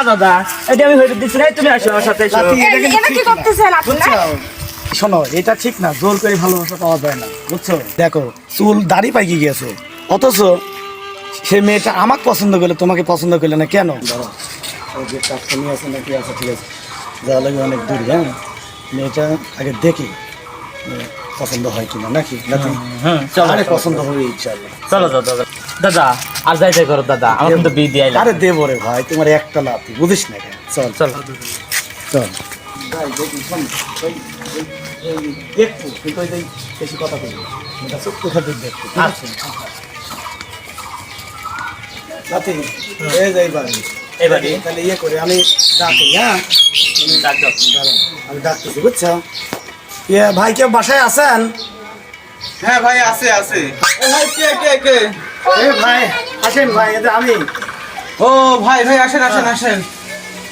না দাদা। এটা আমি হইতে দিচ্ছি না তুমি আসো আমার সাথে এসো। এটা এই- কিন্তু এটা কি করতেছেন আপনি? শোনো এটা ঠিক না জোর করে ভালোবাসা পাওয়া যায় না বুঝছ? দেখো চুল দাড়ি পাইকে গিয়েছে অথচ সে মেয়েটা আমাকে পছন্দ করলে তোমাকে পছন্দ করলে না কেন? ধরো ওই যে কাজকর্মি আছে নাকি আছে ঠিক আছে? যাওয়া লাগে অনেক দূর হ্যাঁ? মেয়েটা আগে দেখি পছন্দ হয় কিনা নাকি? নাকি? চলো আরে পছন্দ হবে ইনশাল্লাহ চলো দাদা দাদা আর যাই যাই করো দাদা আমার কিন্তু বিয়ে দিয়ে আরে দেবো রে ভাই তোমার একটা লাতি বুঝিস না কেন? চল। চল। চল। দেখব কিন্তু ওই বেশি কথা বলব এটা সত্য খাতে দেখব আচ্ছা। লাতি যাই বাড়ি। এবারে তাহলে ইয়ে করে আমি ডাকি হ্যাঁ? আমি ডাকতেছি বুঝছ? ইয়ে ভাই কেউ বাসায় আছেন? হ্যাঁ ভাই আছে আছে। ও ভাই কে কে কে? এ ভাই আসেন ভাই এটা আমি। ও ভাই ভাই আসেন আসেন আসেন।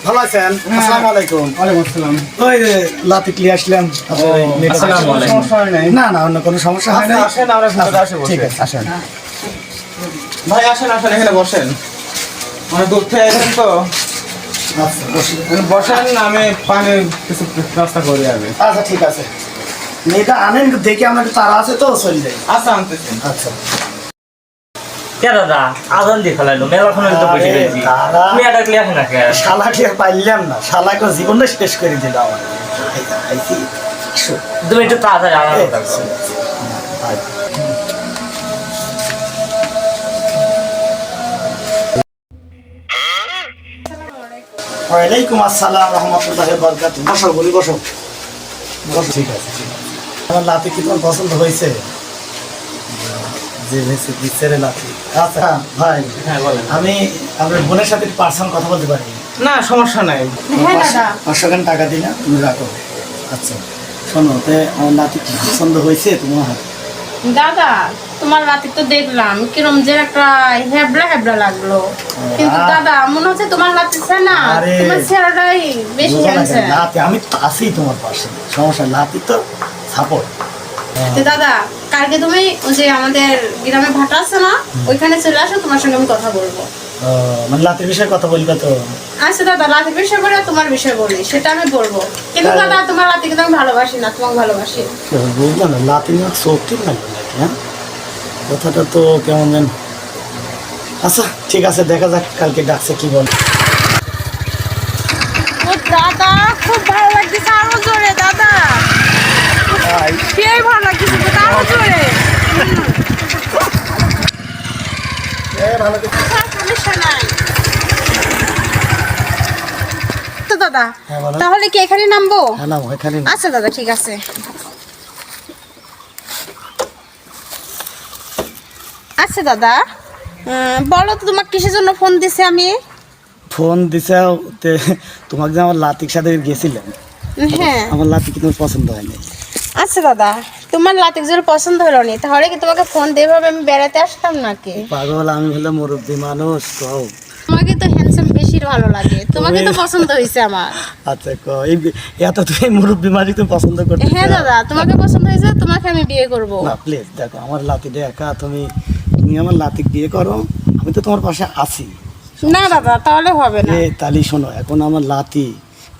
ভালো আছেন? আসসালামু আলাইকুম। ওয়ালাইকুম আসসালাম। ওই যে লাতি ক্লিয়ে আসলাম আপনার এই মেয়েটা- আসসালামু আলাইকুম। সমস্যা নাই। না না অন্য কোনো সমস্যা হয় না আসেন, আসেন আমরা ভিতরে আসে ঠিক আছে আসেন। ভাই আসেন আসেন এখানে বসেন। অনেক দূর থেকে এসেছেন তো। আচ্ছা বসি। বসেন আমি পানির কিছু ব্যবস্থা করি আগে। আচ্ছা ঠিক আছে। মেয়েটা আনেন দেখে আমার একটু তারা আছে তো চলে যাই। আচ্ছা আনতেছেন আচ্ছা। কে দাদা? আজান দিয়ে ফেলাইলো মেলাখন তো বসে আরে রয়েছি। তুমি এটা ক্লিয়ার না কে শালাকে আর পাইলাম না শালাকে জীবনটা শেষ করে দিল আমার তুমি একটু তাড়াতাড়ি। ওয়ালাইকুম আসসালাম রহমতুল্লাহ বরকাত বসো বলি বসো। বসো। ঠিক আছে ঠিক আছে। আমার লাতি কি তোমার পছন্দ হয়েছে? যে হয়েছে দিচ্ছে রে লাতি আচ্ছা ভাই হ্যাঁ বলেন। আমি আপনার বোনের সাথে পার্সোনাল কথা বলতে পারি? না সমস্যা নাই। হ্যাঁ দাদা পাঁচশো খান টাকা দিলাম তুমি রাখো। আচ্ছা শোনো তে আমার নাতি কি পছন্দ হয়েছে তোমার দাদা তোমার রাতে তো দেখলাম কিরম যে একটা হেবড়া হেবড়া লাগল। কিন্তু দাদা মনে হচ্ছে তোমার লাগতেছে না তোমার চেহারাটাই বেশি না নাতি আমি তো আছি তোমার পাশে সমস্যা নাতি তো সাপোর্ট তো দাদা কালকে তুমি ওই যে আমাদের গ্রামে ভাটা আছে না ওইখানে চলে আসো তোমার সঙ্গে আমি কথা বলব। মানে নাতির বিষয়ে কথা বলবে তো? আচ্ছা দাদা রাতের বিষয় করে তোমার বিষয় বলি সেটা আমি বলব। কিন্তু দাদা তোমার রাতে কিন্তু আমি ভালোবাসি না তোমাকে ভালোবাসি। বুঝলাম না নাতি না ঠিক না হ্যাঁ? কথাটা তো কেমন যেন। আচ্ছা ঠিক আছে দেখা যাক কালকে ডাকছে কি বল। ও দাদা খুব ভালো লাগছে আরও জোরে দাদা। ভালো লাগতেছে তো দাদা হ্যাঁ, তাহলে কি এখানে নামবো? হ্যাঁ আচ্ছা দাদা ঠিক আছে। আচ্ছা দাদা বলো তো তোমাকে কিসের জন্য ফোন দিছে আমি? ফোন দিছে তোমাকে যে আমার লাতিক সাথে গেছিলাম। হ্যাঁ। আমার লাতি কি তোমার পছন্দ হয়নি। আচ্ছা দাদা তোমার লাতিক জোর পছন্দ হলো নি তাহলে কি তোমাকে ফোন দিয়ে ভাবে আমি বেড়াতে আসতাম নাকি? পাগল আমি হলো মুরব্বী মানুষ কও। তোমাকে তো হ্যান্ডসাম বেশি ভালো লাগে তোমাকে তো পছন্দ হয়েছে আমার। আচ্ছা ক এই এত তুমি মুরব্বী মানুষ তুমি পছন্দ করতে হ্যাঁ দাদা তোমাকে পছন্দ হয়েছে তোমাকে আমি বিয়ে করব। না প্লিজ দেখো আমার লাতিটা একা তুমি তুমি আমার লাতি বিয়ে করো আমি তো তোমার পাশে আছি। না দাদা তাহলে হবে না। তালি শোনো এখন আমার লাতি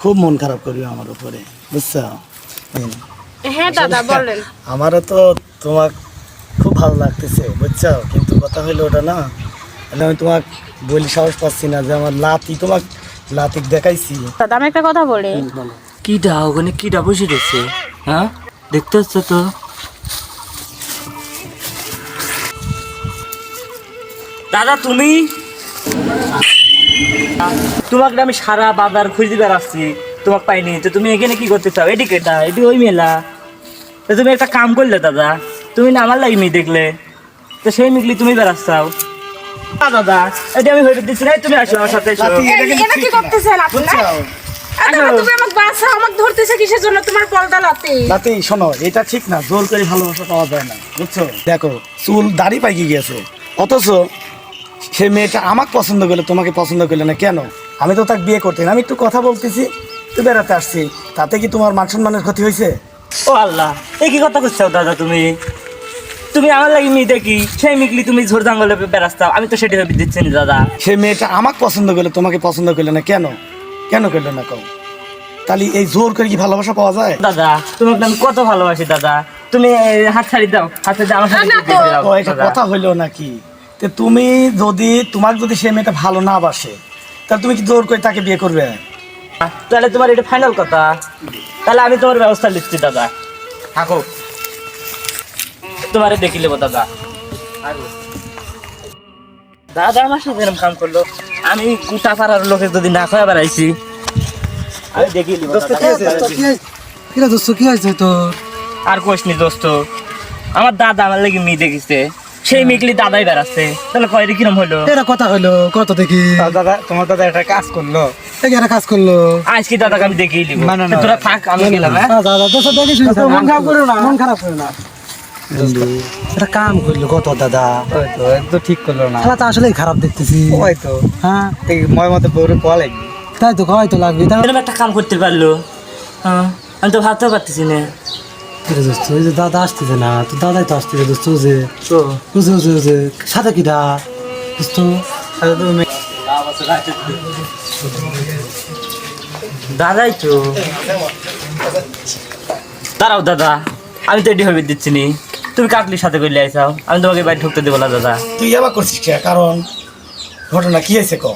খুব মন খারাপ করবে আমার উপরে বুঝছ। হ্যাঁ দাদা বলেন। আমারও তো তোমার খুব ভালো লাগতেছে বুঝছ? কিন্তু কথা হইল ওটা না আমি তোমাক বলি সাহস পাচ্ছি না যে আমার লাতি তোমাক লাতিক দেখাইছি। দাদা আমি একটা কথা বলি। কিটা ওখানে কিটা বসে রয়েছে হ্যাঁ? দেখতে হচ্ছে তো? দাদা তুমি? তোমাকে আমি সারা বাজার খুঁজে বেড়াচ্ছি। তোমাকে পাইনি তো তুমি এখানে কি করতে চাও এটি কেটা এটি ওই মেলা। তো তুমি একটা কাম করলে দাদা। তুমি না আমার লাগি মেয়ে দেখলে তো সেই মিগলি তুমি বেড়াচ্ছাও দাদা এটা আমি হইতে দিচ্ছি না। তুমি আসো আমার সাথে কি করতেছেন এটা ঠিক না। জোর করে ভালোবাসা পাওয়া যায় না। বুঝছ? দেখো চুল দাড়ি পাইকে অথচ সে মেয়েটা আমাকে পছন্দ করলে তোমাকে পছন্দ করলে না কেন? আমি তো তাকে বিয়ে করতে আমি একটু কথা বলতেছি। তো বেড়াতে আসছি। তাতে কি তোমার মান সম্মানের ক্ষতি হয়েছে? ও আল্লাহ এই কি কথা করছ দাদা তুমি? তুমি আমার লাগি মেয়ে দেখি সেই মিকলি তুমি ঝোর জঙ্গলে বেড়াস্তাও আমি তো সেটা ভেবে দিচ্ছি না দাদা। সে মেয়েটা আমাকে পছন্দ করলে তোমাকে পছন্দ করলে না কেন? কেন করলে না কও? তাহলে এই জোর করে কি ভালোবাসা পাওয়া যায়? দাদা তোমাকে আমি কত ভালোবাসি দাদা। তুমি হাত ছাড়ি দাও হাত ছাড়ি দাও আমার সাথে এটা কথা হইল নাকি? তো তুমি যদি তোমাকে যদি সে মেয়েটা ভালো না বাসে তাহলে তুমি কি জোর করে তাকে বিয়ে করবে? তাহলে তোমার এটা ফাইনাল কথা। তাহলে আমি তোমার ব্যবস্থা লিখছি দাদা। থাকো। তোমারে দেখি নেব দাদা। দাদা আমার সাথে এরকম কাম করল। আমি গোটা পাড়ার লোকে যদি না খাওয়া বেড়াইছি আমি দেখি কি হয়েছে? তোর? আর কোশ নি দোস্ত। আমার দাদা আমার লাগি মেয়ে দেখিছে। সেই মেয়েগুলি দাদাই বেড়াচ্ছে। তাহলে কয়টা কিরম হলো? এটা কথা হলো কত দেখি? দাদা তোমার দাদা একটা কাজ করল। একটা কাজ করল। আজকে দাদাকে আমি দেখিয়ে দিব। তোরা থাক আমি গেলাম হ্যাঁ? দাদা দেখিস মন খারাপ করো না। মন খারাপ করো না। এটা কাম করল কত দাদা? তো একদম ঠিক করল না। তো খারাপ দেখতেছি। ওই তো হ্যাঁ ময় মতো বউরে তাই তো তো লাগবে একটা কাম করতে পারল। হ্যাঁ আমি তো ভাবতেও পারতেছি না। কিরে দোস্ত ওই যে দাদা আসতেছে না তো দাদাই তো আসতেছে দোস্ত ও যে তো? বুঝে বুঝে বুঝে সাথে কিটা দোস্ত। তুমি দাদাই তো। দাঁড়াও দাদা আমি তো এটি ভেবে দিচ্ছি নি। তুমি কাকলির সাথে করলে আইসাও আমি তোমাকে বাড়ি ঢুকতে দেবো না দাদা। তুই আবার করছিস কে? কারণ ঘটনা কি হয়েছে ক?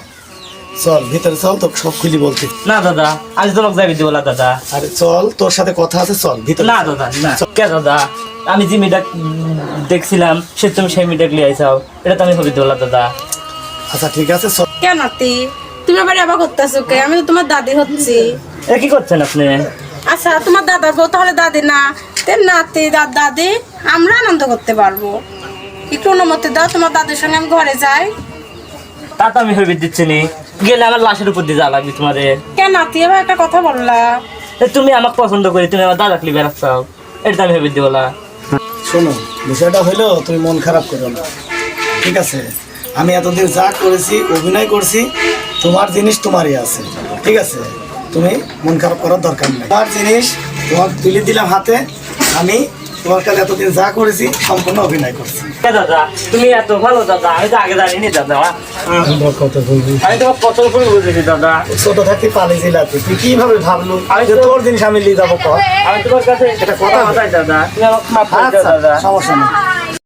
চল ভিতরে চল তো সব খুলি বলতে না দাদা আজ তো তোমাকে যাবি দেবো না দাদা। আরে চল তোর সাথে কথা আছে চল ভিতরে না দাদা না। কে দাদা? আমি যে মেয়েটা দেখছিলাম সে তুমি সেই মেয়েটা লিয়ে আইসাও। এটা তো আমি হবি দেবো না দাদা। আচ্ছা ঠিক আছে চল। কেন নাতি তুমি আবার আবার করতেছো কে? আমি তো তোমার দাদি হচ্ছি। এ কি করছেন আপনি? আচ্ছা তোমার দাদা বউ তাহলে দাদি না? তে নাতি দাদ দাদি আমরা আনন্দ করতে পারব। একটু অনুমতি দাও তোমার দাদির সঙ্গে আমি ঘরে যাই। তা তো আমি হবি দিচ্ছি নি। গেলে আমার লাশের উপর দিয়ে যাওয়া লাগবে তোমাদের কেন নাতি এবার একটা কথা বললা। তুমি আমাকে পছন্দ করি তুমি আমার দাদা ক্লিবে রাখছাও এটা আমি ভেবে দেবো না শোনো বিষয়টা হলো তুমি মন খারাপ করো না। ঠিক আছে? আমি এতদিন যা করেছি অভিনয় করছি তোমার জিনিস তোমারই আছে। ঠিক আছে? তুমি মন খারাপ করার দরকার নেই। তোমার জিনিস তোমার তুলে দিলাম হাতে আমি তোমার কাছে এতদিন যা করেছি সম্পূর্ণ অভিনয় করছি। কে দাদা তুমি এত ভালো দাদা আমি তো আগে জানিনি দাদা। কথা বলবি আমি তোমার কত করে বুঝেছি দাদা। ছোট থাকতে পালি জেলাতে তুই কীভাবে ভাবলু আমি যে তো- তোর জিনিস আমি নিয়ে যাব আমি তোমার কাছে এটা কথা কথা দাদা। তুমি আমাকে মাফ করে আচ্ছা দাদা। সমস্যা নেই।